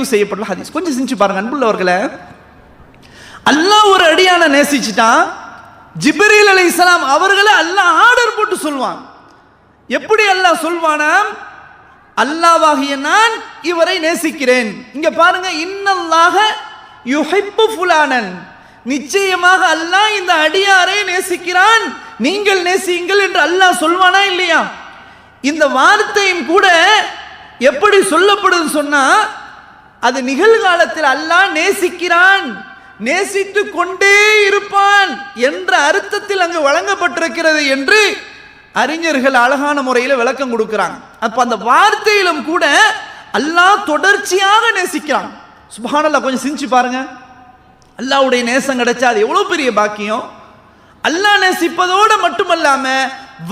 பதிவு செய்யப்பட்ட ஹதீஸ். கொஞ்சம் சிந்திச்சு பாருங்க அன்புள்ளவர்களே அல்லாஹ் ஒரு அடியான நேசிச்சிட்டான். ஜிப்ரீல் இஸ்லாம் அவர்களை அல்லாஹ் ஆர்டர் போட்டு சொல்வான் எப்படி அல்லாஹ் சொல்வானா? அல்லாவாகிய நான் இவரை நேசிக்கிறேன். இங்க பாருங்க இன்னல்லாக யுஹிப்பு ஃபுலானன். நிச்சயமாக அல்லாஹ் இந்த அடியாரை நேசிக்கிறான். நீங்கள் நேசியுங்கள் என்று அல்லாஹ் சொல்வானா இல்லையா? இந்த வார்த்தையும் கூட எப்படி சொல்லப்படுது சொன்னா அது நிகழ்காலத்தில் அல்லாஹ் நேசிக்கிறான் நேசித்து கொண்டே இருப்பான் என்ற அர்த்தத்தில் அங்கு வழங்கப்பட்டிருக்கிறது என்று அறிஞர்கள் அழகான முறையில் விளக்கம் கொடுக்கிறாங்க. அப்ப அந்த வார்த்தையிலும் கூட அல்லாஹ் தொடர்ச்சியாக நேசிக்கிறான். சுபானல்லா கொஞ்சம் சிந்திச்சு பாருங்க. அல்லாஹ்வுடைய நேசம் கிடைச்சா அது எவ்வளவு பெரிய பாக்கியம்? அல்லாஹ் நேசிப்பதோடு மட்டுமல்லாம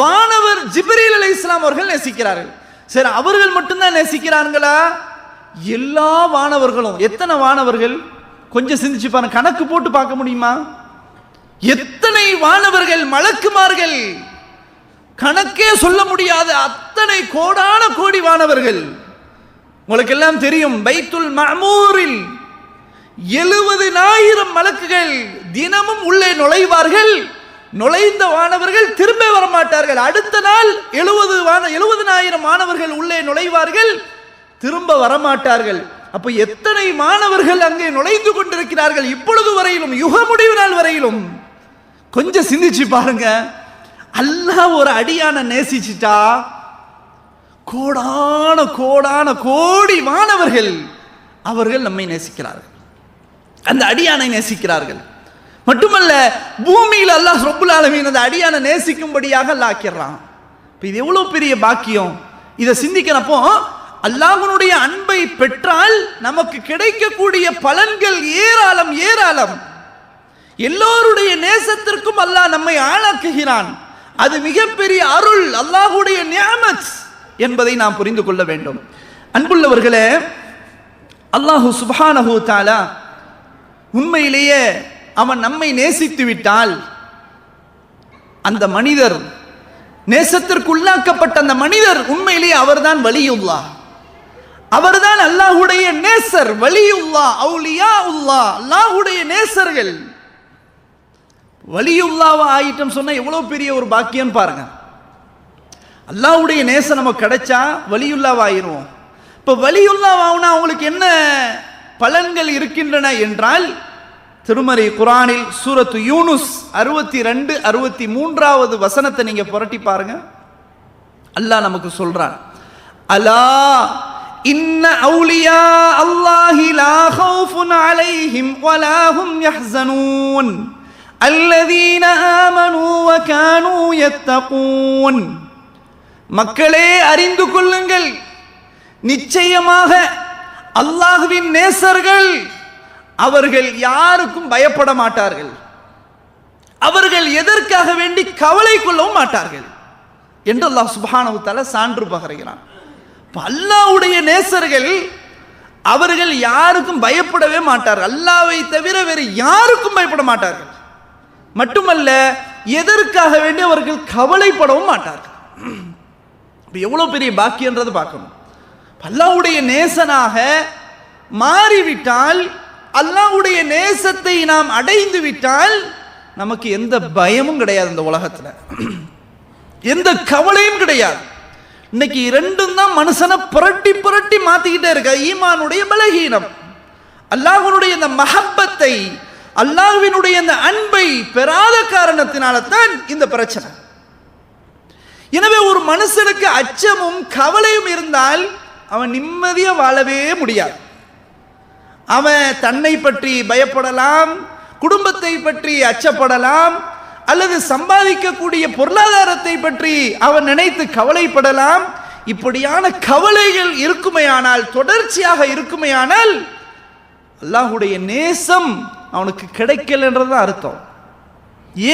வானவர் ஜிப்ரீல் அலி இஸ்லாம் அவர்கள் நேசிக்கிறார்கள். சரி அவர்கள் மட்டும்தான் நேசிக்கிறார்களா? எல்லா வானவர்களும் எத்தனை வானவர்கள்? கொஞ்சம் சிந்திச்சு பாருங்க கணக்கு போட்டு பார்க்க முடியுமா? எத்தனை வானவர்கள் மலக்குமார்கள்? கணக்கே சொல்ல முடியாத அத்தனை கோடான கோடி வானவர்கள். உங்களுக்கு எல்லாம் தெரியும் பைத்துல் மமூரில் எழுபதினாயிரம் மலக்குகள் தினமும் உள்ளே நுழைவார்கள். நுழைந்த வானவர்கள் திரும்ப வர மாட்டார்கள் அடுத்த நாள் எழுபது வான எழுபதினாயிரம் மாணவர்கள் உள்ளே நுழைவார்கள். திரும்ப வரமாட்டார்கள். அப்ப எத்தனை மாணவர்கள் அங்கே நுழைந்து கொண்டிருக்கிறார்கள் இப்பொழுது வரையிலும் யுக முடிவு நாள் வரையிலும்? கொஞ்சம் சிந்திச்சு பாருங்க. அல்லாஹ் ஒரு அடியான நேசிச்சிட்டா? கோடான கோடான கோடி மாணவர்கள் அவர்கள் நம்மை நேசிக்கிறார்கள். அந்த அடியானை நேசிக்கிறார்கள். மட்டுமல்ல பூமியில் அல்லாஹ் ரப்புல் ஆலமீன் அந்த அடியானை நேசிக்கும்படியாக அல்லாஹ் இப்போ இது எவ்வளோ பெரிய பாக்கியம்? இதை சிந்திக்கிறப்போ அல்லாஹனுடைய அன்பை பெற்றால் நமக்கு கிடைக்கக்கூடிய பலன்கள் ஏராளம் ஏராளம். எல்லோருடைய நேசத்திற்கும் அல்லாஹ் நம்மை ஆளாக்குகிறான். அது மிகப்பெரிய அருள் அல்லாஹ்வுடைய நியாமத் என்பதை நாம் புரிந்து கொள்ள வேண்டும். அன்புள்ளவர்களே அல்லாஹு சுபானஹூ தாலா உண்மையிலேயே அவன் நம்மை நேசித்து விட்டால் அந்த மனிதர் நேசத்திற்கு உள்ளாக்கப்பட்ட அந்த மனிதர் உண்மையிலேயே அவர்தான் வலியுல்லா. அவர்தான் அல்லாஹ்வுடைய நேசர் வலியுல்லா அவுலியா உல்லா அல்லாஹ்வுடைய நேசர்கள். வலியுல்லாவா ஆயிட்டம் சொன்னா எவ்வளவு பெரிய ஒரு பாக்கியம் பாருங்க. அல்லாஹ்வுடைய நேசம் நமக்கு கிடைச்சா வலியுல்லாவா ஆயிருவோம் இப்போ வலியுல்லாவாவுனா அவங்களுக்கு என்ன பலன்கள் இருக்கின்றன என்றால் திருமறை குரானில் சூரத்து யூனுஸ் அறுபத்தி ரெண்டு அறுபத்தி மூன்றாவது வசனத்தை நீங்க புரட்டி பாருங்க. அல்லாஹ் நமக்கு சொல்றான். அலா இன்ன அவுலியா அல்லாஹி லா ஹவுஃபுன் அலைஹிம் வலா ஹும் யஹ்ஸனூன் அல்லதீன ஆமனூ வகானூ யத்தகூன் மக்களே அறிந்து கொள்ளுங்கள். நிச்சயமாக அல்லாஹுவின் நேசர்கள் அவர்கள் யாருக்கும் பயப்பட மாட்டார்கள். அவர்கள் எதற்காக வேண்டி கவலை கொள்ளவும் மாட்டார்கள். என்று அல்லாஹ் சுப்ஹானஹு சான்று பகருகிறான். அல்லாவுடைய நேசர்கள் அவர்கள் யாருக்கும் பயப்படவே மாட்டார்கள். அல்லாவை தவிர வேறு யாருக்கும் பயப்பட மாட்டார்கள். மட்டுமல்ல எதற்காக வேண்டி அவர்கள் கவலைப்படவும் மாட்டார்கள். இப்போ எவ்வளோ பெரிய பாக்கியன்றது பார்க்கணும். அல்லாவுடைய நேசனாக மாறிவிட்டால் அல்லாவுடைய நேசத்தை நாம் அடைந்து விட்டால் நமக்கு எந்த பயமும் கிடையாது இந்த உலகத்தில். எந்த கவலையும் கிடையாது. இன்னைக்கு இரண்டும் தான் மனுஷனை புரட்டி புரட்டி மாத்திக்கிட்டே இருக்க? ஈமானுடைய பலகீனம். அல்லாஹனுடைய இந்த மஹப்பத்தை அல்லாஹ்வினுடைய இந்த அன்பை பெறாத காரணத்தினால தான் இந்த பிரச்சனை. எனவே ஒரு மனுஷனுக்கு அச்சமும் கவலையும் இருந்தால் அவன் நிம்மதியாக வாழவே முடியாது. அவன் தன்னை பற்றி பயப்படலாம் குடும்பத்தை பற்றி அச்சப்படலாம் அல்லது சம்பாதிக்கக்கூடிய பொருளாதாரத்தை பற்றி அவன் நினைத்து கவலைப்படலாம். இப்படியான கவலைகள் இருக்குமையானால் தொடர்ச்சியாக இருக்குமையானால் அல்லாஹுடைய நேசம் அவனுக்கு கிடைக்கலன்றது அர்த்தம்.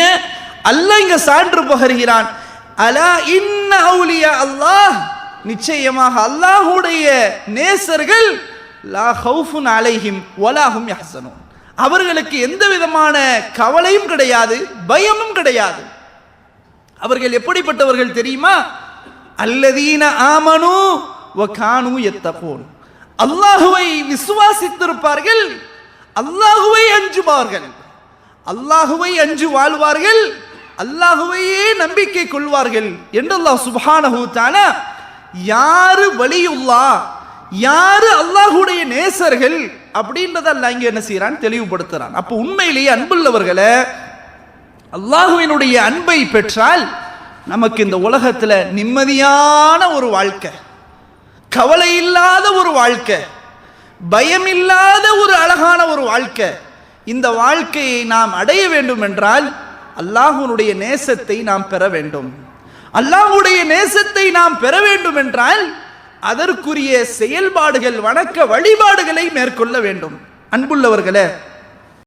ஏன்? அல்லாஹ் இங்க சான்று பகருகிறான். அலா இன்ன அவுலியா அல்லாஹ்? நிச்சயமாக அல்லாஹுடைய நேசர்கள் லா ஹவுஃபுன் அலைஹிம் ஒலாகும் யசனும் அவர்களுக்கு எந்த விதமான கவலையும் கிடையாது பயமும் கிடையாது. அவர்கள் எப்படிப்பட்டவர்கள் தெரியுமா? அல்லதீன ஆமனு வ கானு எத்தகூன் அல்லாஹுவை விசுவாசித்திருப்பார்கள் அல்லாஹுவை அஞ்சுவார்கள் அல்லாஹுவை அஞ்சு வாழ்வார்கள் அல்லாஹுவையே நம்பிக்கை கொள்வார்கள் என்று அல்லாஹ் யாரு வலியுல்லா யாரு அல்லாஹுடைய நேசர்கள் அப்படின்றத அல்ல இங்கே என்ன செய்கிறான் தெளிவுபடுத்துகிறான் அப்போ உண்மையிலேயே அன்புள்ளவர்களை அல்லாஹுவினுடைய அன்பை பெற்றால் நமக்கு இந்த உலகத்தில் நிம்மதியான ஒரு வாழ்க்கை கவலை இல்லாத ஒரு வாழ்க்கை பயம் இல்லாத ஒரு அழகான ஒரு வாழ்க்கை இந்த வாழ்க்கையை நாம் அடைய வேண்டும் என்றால் அல்லாஹுனுடைய நேசத்தை நாம் பெற வேண்டும். அல்லாஹுடைய நேசத்தை நாம் பெற வேண்டும் என்றால் அதற்குரிய செயல்பாடுகள் வணக்க வழிபாடுகளை மேற்கொள்ள வேண்டும். அன்புள்ளவர்களே